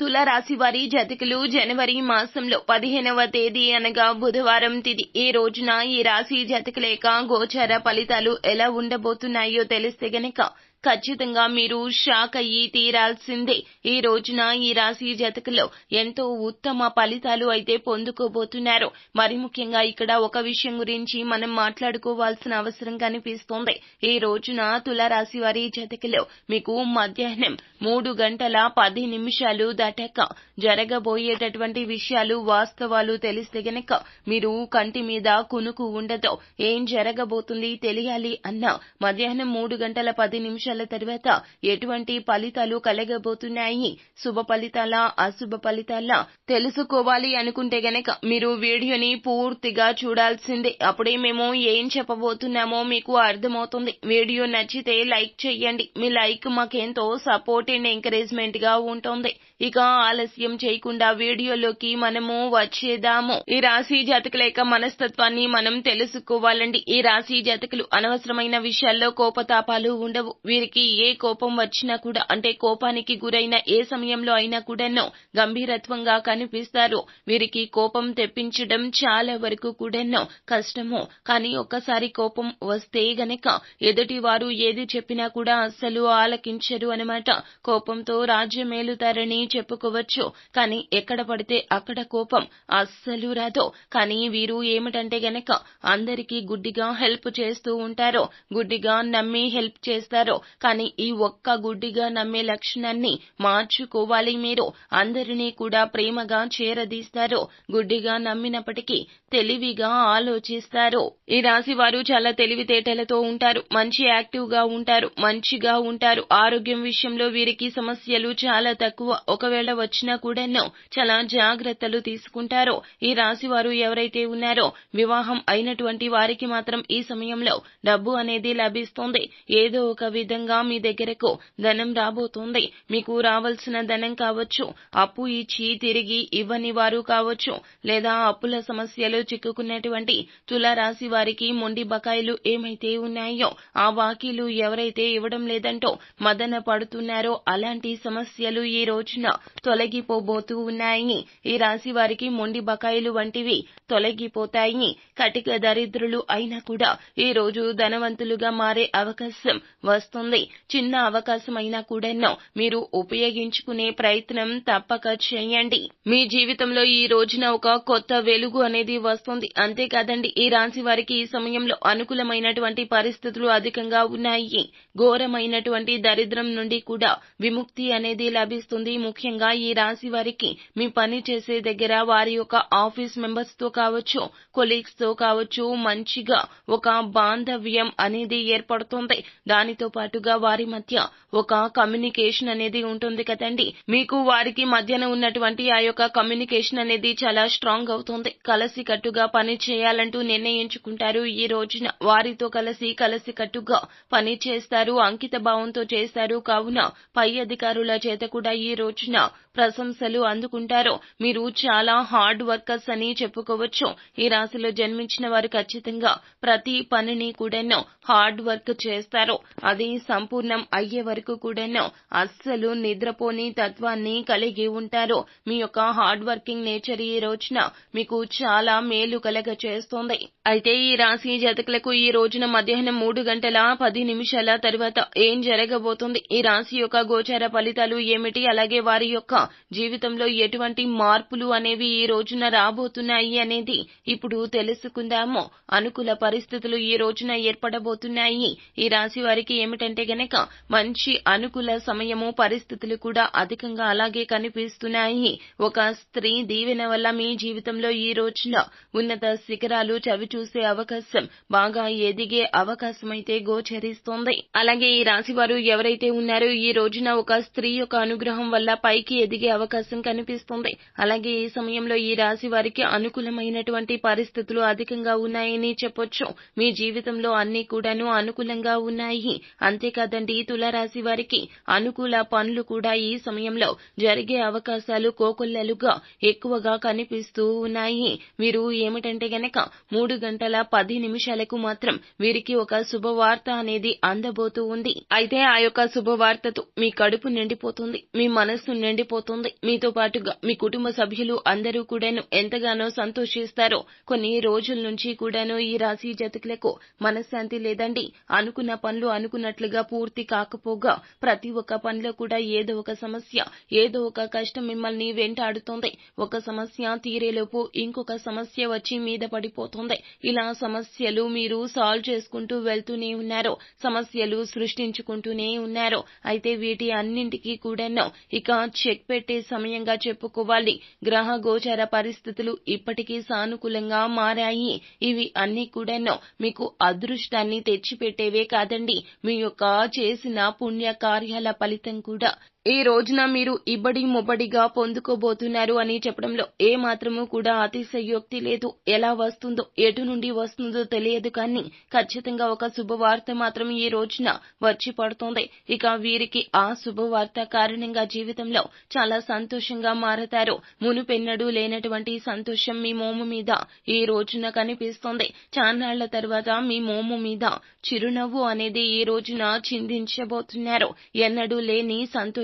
తుల రాశి వారి జతకులు జనవరి మాసంలో పదిహేనవ తేదీ అనగా బుధవారం తిది. ఈ రోజున ఈ రాశి జతకుల యొక్క గోచార ఫలితాలు ఎలా ఉండబోతున్నాయో తెలిస్తే గనక ఖచ్చితంగా మీరు షాక్ అయ్యి తీరాల్సిందే. ఈ రోజున ఈ రాశి జతకులో ఎంతో ఉత్తమ ఫలితాలు అయితే పొందుకోబోతున్నారు. మరి ముఖ్యంగా ఇక్కడ ఒక విషయం గురించి మనం మాట్లాడుకోవాల్సిన అవసరం కనిపిస్తోంది. ఈ రోజున తుల రాశి వారి జతకులో మీకు మధ్యాహ్నం మూడు గంటల పది నిమిషాలు దాటాక జరగబోయేటటువంటి విషయాలు వాస్తవాలు తెలిస్తే గనక మీరు కంటి మీద కునుకు ఉండదు. ఏం జరగబోతుంది తెలియాలి అన్న మధ్యాహ్నం మూడు గంటల పది నిమిషాలు తర్వాత ఎటువంటి ఫలితాలు కలగబోతున్నాయి? శుభ ఫలితాలా అశుభ ఫలితాలా? తెలుసుకోవాలి అనుకుంటే గనక మీరు వీడియోని పూర్తిగా చూడాల్సిందే. అప్పుడే మేము ఏం చెప్పబోతున్నామో మీకు అర్థమవుతుంది. వీడియో నచ్చితే లైక్ చేయండి. మీ లైక్ మాకెంతో సపోర్ట్ అండ్ ఎంకరేజ్మెంట్గా ఉంటుంది. ఇక ఆలస్యం చేయకుండా వీడియోలోకి మనము వచ్చేదాము ఈ రాశి జాతకుల యొక్క మనస్తత్వాన్ని మనం తెలుసుకోవాలండి. ఈ రాశి జాతకులు అనవసరమైన విషయాల్లో కోపతాపాలు ఉండవు. వీరికి ఏ కోపం వచ్చినా కూడా అంటే కోపానికి గురైన ఏ సమయంలో అయినా కూడాను గంభీరత్వంగా కనిపిస్తారు. వీరికి కోపం తెప్పించడం చాలా వరకు కూడాను కష్టము. కానీ ఒక్కసారి కోపం వస్తే గనక ఎదుటి వారు ఏది చెప్పినా కూడా అస్సలు ఆలకించరు అనమాట కోపంతో రాజ్యమేలుతారని చెప్పుకోవచ్చు. కానీ ఎక్కడ పడితే అక్కడ కోపం అస్సలు రాదు. కానీ వీరు ఏమిటంటే గనక అందరికీ గుడ్డిగా హెల్ప్ చేస్తూ ఉంటారు. గుడ్డిగా నమ్మి హెల్ప్ చేస్తారు. కానీ ఈ ఒక్క గుడ్డిగా నమ్మే లక్షణాన్ని మార్చుకోవాలి మీరు. అందరినీ కూడా ప్రేమగా చేరదీస్తారు. గుడ్డిగా నమ్మినప్పటికీ తెలివిగా ఆలోచిస్తారు. ఈ రాశి వారు చాలా తెలివితేటలతో ఉంటారు. మంచి యాక్టివ్గా ఉంటారు. మంచిగా ఉంటారు. ఆరోగ్యం విషయంలో వీరికి సమస్యలు చాలా తక్కువ. ఒకవేళ వచ్చినా కూడాను చాలా జాగ్రత్తలు తీసుకుంటారు. ఈ రాశి వారు ఎవరైతే ఉన్నారో వివాహం అయినటువంటి వారికి మాత్రం ఈ సమయంలో డబ్బు అనేది లభిస్తుంది. ఏదో ఒక విధంగా మీ దగ్గరకు ధనం రాబోతుంది. మీకు రావాల్సిన ధనం కావచ్చు. అప్పు ఇచ్చి తిరిగి ఇవ్వని వారు కావచ్చు. లేదా అప్పుల సమస్యలు చిక్కుకున్నటువంటి తులారాశి వారికి మొండి బకాయిలు ఏమైతే ఉన్నాయో ఆ బాకీలు ఎవరైతే ఇవ్వడం లేదంటో మదన పడుతున్నారో అలాంటి సమస్యలు ఈ రోజున తొలగిపోబోతూ ఉన్నాయి. ఈ రాశి వారికి మొండి బకాయిలు వంటివి తొలగిపోతాయి. కటిక దరిద్రులు అయినా కూడా ఈ రోజు ధనవంతులుగా మారే అవకాశం వస్తుంది. చిన్న అవకాశం అయినా కూడాను మీరు ఉపయోగించుకునే ప్రయత్నం తప్పక చేయండి. మీ జీవితంలో ఈ రోజున ఒక కొత్త వెలుగు అనేది వస్తోంది. అంతేకాదండి ఈ రాశి వారికి ఈ సమయంలో అనుకూలమైనటువంటి పరిస్థితులు అధికంగా ఉన్నాయి. ఘోరమైనటువంటి దరిద్రం నుండి కూడా విముక్తి అనేది లభిస్తుంది. ముఖ్యంగా ఈ రాశి వారికి మీ పని చేసే దగ్గర వారి యొక్క ఆఫీస్ మెంబర్స్తో కావచ్చు కొలీగ్స్తో కావచ్చు మంచిగా ఒక బాంధవ్యం అనేది ఏర్పడుతుంది. దానితో పాటుగా వారి మధ్య ఒక కమ్యూనికేషన్ అనేది ఉంటుంది కదండి. మీకు వారికి మధ్యన ఉన్నటువంటి ఆ యొక్క కమ్యూనికేషన్ అనేది చాలా స్ట్రాంగ్ అవుతుంది. కలసి కలిసికట్టుగా పని చేయాలంటూ నిర్ణయించుకుంటారు. ఈ రోజున వారితో కలిసి కలిసి కట్టుగా పని చేస్తారు అంకిత భావంతో చేస్తారు. కావున పై అధికారుల చేత కూడా ఈ రోజున ప్రశంసలు అందుకుంటారు. మీరు చాలా హార్డ్ వర్కర్స్ అని చెప్పుకోవచ్చు. ఈ రాశిలో జన్మించిన వారు ఖచ్చితంగా ప్రతి పనిని కూడాను హార్డ్ వర్క్ చేస్తారు. అది సంపూర్ణం అయ్యే వరకు కూడాను అస్సలు నిద్రపోని తత్వాన్ని కలిగి ఉంటారు. మీ యొక్క హార్డ్ వర్కింగ్ నేచర్ ఈ రోజున మీకు చాలా మేలు కలగ చేస్తోంది అయితే ఈ రాశి జాతకులకు ఈ రోజున మధ్యాహ్నం మూడు గంటల పది నిమిషాల తర్వాత ఏం జరగబోతుంది? ఈ రాశి యొక్క గోచార ఫలితాలు ఏమిటి? అలాగే వారి యొక్క జీవితంలో ఎటువంటి మార్పులు అనేవి ఈ రోజున రాబోతున్నాయి అనేది ఇప్పుడు తెలుసుకుందాము. అనుకూల పరిస్థితులు ఈ రోజున ఏర్పడబోతున్నాయి. ఈ రాశి వారికి ఏమిటంటే గనక మంచి అనుకూల సమయము పరిస్థితులు కూడా అధికంగా అలాగే కనిపిస్తున్నాయి. ఒక స్త్రీ దీవెన వల్ల మీ జీవితంలో ఈ రోజున ఉన్నత శిఖరాలు చవిచూసే అవకాశం బాగా ఎదిగే అవకాశం అయితే గోచరిస్తోంది. అలాగే ఈ రాశి వారు ఎవరైతే ఉన్నారో ఈ రోజున ఒక స్త్రీ యొక్క అనుగ్రహం వల్ల పైకి ఎదిగే అవకాశం కనిపిస్తోంది. అలాగే ఈ సమయంలో ఈ రాశి వారికి అనుకూలమైనటువంటి పరిస్థితులు అధికంగా ఉన్నాయని చెప్పొచ్చు. మీ జీవితంలో అన్ని కూడాను అనుకూలంగా ఉన్నాయి. అంతేకాదండి తులారాశి వారికి అనుకూల పనులు కూడా ఈ సమయంలో జరిగే అవకాశాలు కోకొల్లలుగా ఎక్కువగా కనిపిస్తూ ఉన్నాయి. మీరు ఏమిటంటే గనక మూడు గంటల పది నిమిషాలకు మాత్రం వీరికి ఒక శుభవార్త అనేది అందబోతూ ఉంది. అయితే ఆ యొక్క శుభవార్తతో మీ కడుపు నిండిపోతుంది మీ మనస్సు నిండిపోతుంది. మీతో పాటుగా మీ కుటుంబ సభ్యులు అందరూ కూడాను ఎంతగానో సంతోషిస్తారో కొన్ని రోజుల నుంచి కూడాను ఈ రాశి జతకులకు మనశ్శాంతి లేదండి. అనుకున్న పనులు అనుకున్నట్లుగా పూర్తి కాకపోగా ప్రతి ఒక్క పనిలో కూడా ఏదో ఒక సమస్య ఏదో ఒక కష్టం మిమ్మల్ని వెంటాడుతోంది. ఒక సమస్య తీరేలోపు ఇంకొక సమస్య వచ్చి మీద పడిపోతుంది. ఇలా సమస్యలు మీరు సాల్వ్ చేసుకుంటూ వెళ్తూనే ఉన్నారు. సమస్యలు సృష్టించుకుంటూనే ఉన్నారు. అయితే వీటి అన్నింటికీ కూడాను ఇక చెక్ పెట్టే సమయంగా చెప్పుకోవాలి. గ్రహ గోచర పరిస్థితులు ఇప్పటికీ సానుకూలంగా మారాయి. ఇవి అన్ని కూడాను మీకు అదృష్టాన్ని తెచ్చిపెట్టేవే కాదండి. మీ యొక్క చేసిన పుణ్య కార్యాల ఫలితం కూడా. ఈ రోజున మీరు ఇబ్బడి ముబ్బడిగా పొందుకోబోతున్నారు అని చెప్పడంలో ఏ మాత్రము కూడా అతిశయోక్తి లేదు. ఎలా వస్తుందో ఎటు నుండి వస్తుందో తెలియదు కానీ ఖచ్చితంగా ఒక శుభవార్త మాత్రం ఈ రోజున వచ్చి పడుతోంది. ఇక వీరికి ఆ శుభవార్త కారణంగా జీవితంలో చాలా సంతోషంగా మారతారు. మునుపెన్నడూ లేనటువంటి సంతోషం మీ మోము మీద ఈ రోజున కనిపిస్తోంది. చాన్నాళ్ళ తర్వాత మీ మోము మీద చిరునవ్వు అనేది ఈ రోజున చిందించబోతున్నారు. ఎన్నడూ లేని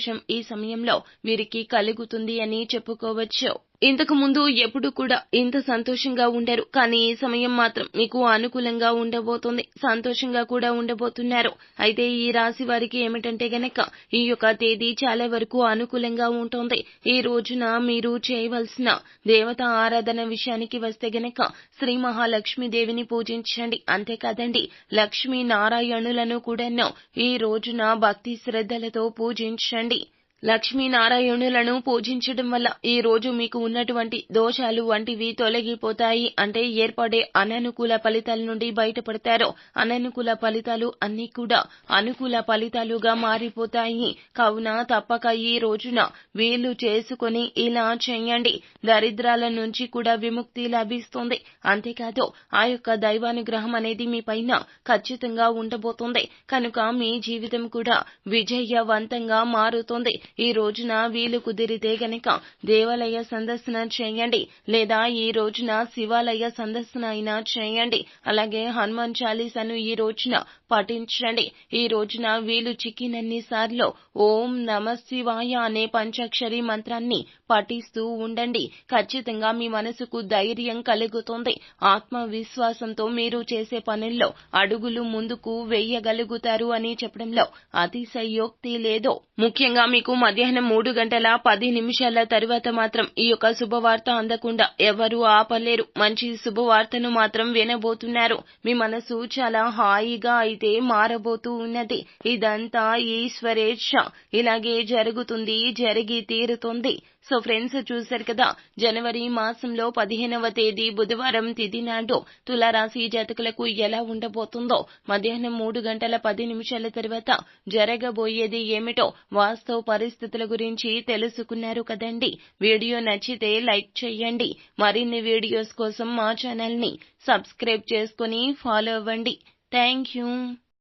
సంతోషం ఈ సమయంలో వీరికి కలుగుతుంది అని చెప్పుకోవచ్చు. ఇంతకు ముందు ఎప్పుడు కూడా ఇంత సంతోషంగా ఉండరు. కానీ ఈ సమయం మాత్రం మీకు అనుకూలంగా ఉండబోతుంది. సంతోషంగా కూడా ఉండబోతున్నారు. అయితే ఈ రాశి వారికి ఏమిటంటే గనక ఈ యొక్క తేదీ చాలా వరకు అనుకూలంగా ఉంటుంది. ఈ రోజున మీరు చేయవలసిన దేవత ఆరాధన విషయానికి వస్తే గనక శ్రీ మహాలక్ష్మి దేవిని పూజించండి. అంతేకాదండి లక్ష్మీ నారాయణులను కూడాను ఈ రోజున భక్తి శ్రద్ధలతో పూజించండి. లక్ష్మీనారాయణులను పూజించడం వల్ల ఈ రోజు మీకు ఉన్నటువంటి దోషాలు వంటివి తొలగిపోతాయి అంటే ఏర్పడే అననుకూల ఫలితాల నుండి బయటపడతారు. అననుకూల ఫలితాలు అన్నీ కూడా అనుకూల ఫలితాలుగా మారిపోతాయి. కావున తప్పక ఈ రోజున వీలు చేసుకుని ఇలా చేయండి. దరిద్రాల నుంచి కూడా విముక్తి లభిస్తుంది. అంతేకాదు ఆ యొక్క దైవానుగ్రహం అనేది మీ పైన ఖచ్చితంగా ఉండబోతుంది. కనుక మీ జీవితం కూడా విజయవంతంగా మారుతుంది. ఈ రోజున వీలు కుదిరితే గనక దేవాలయ సందర్శన చేయండి లేదా ఈ రోజున శివాలయ సందర్శన అయినా చేయండి. అలాగే హనుమాన్ చాలీసాను ఈ రోజున పఠించండి. ఈ రోజున వీలు చిక్కినన్ని సార్లు ఓం నమ శివాయ అనే పంచాక్షరి మంత్రాన్ని పఠిస్తూ ఉండండి. ఖచ్చితంగా మీ మనసుకు ధైర్యం కలుగుతుంది. ఆత్మవిశ్వాసంతో మీరు చేసే పనుల్లో అడుగులు ముందుకు వేయగలుగుతారు అని చెప్పడంలో అతిశయోక్తి లేదో. ముఖ్యంగా మీకు మధ్యాహ్నం మూడు గంటల పది నిమిషాల తరువాత మాత్రం ఈ యొక్క శుభవార్త అందకుండా ఎవరు ఆపలేరు. మంచి శుభవార్తను మాత్రం వినబోతున్నారు. మీ మనసు చాలా హాయిగా అయితే మారబోతూ ఉన్నది. ఇదంతా ఈశ్వరేచ్ఛ. ఇలాగే జరుగుతుంది జరిగి తీరుతుంది. సో ఫ్రెండ్స్ చూశారు కదా జనవరి మాసంలో పదిహేనవ తేదీ బుధవారం తిథి నాడు తులారాశి జాతకులకు ఎలా ఉండబోతుందో మధ్యాహ్నం మూడు గంటల పది నిమిషాల తర్వాత జరగబోయేది ఏమిటో వాస్తవ పరిస్థితుల గురించి తెలుసుకున్నారు కదండి. వీడియో నచ్చితే లైక్ చేయండి. మరిన్ని వీడియోస్ కోసం మా ఛానల్ని సబ్స్క్రైబ్ చేసుకుని ఫాలో అవ్వండి. Thank you.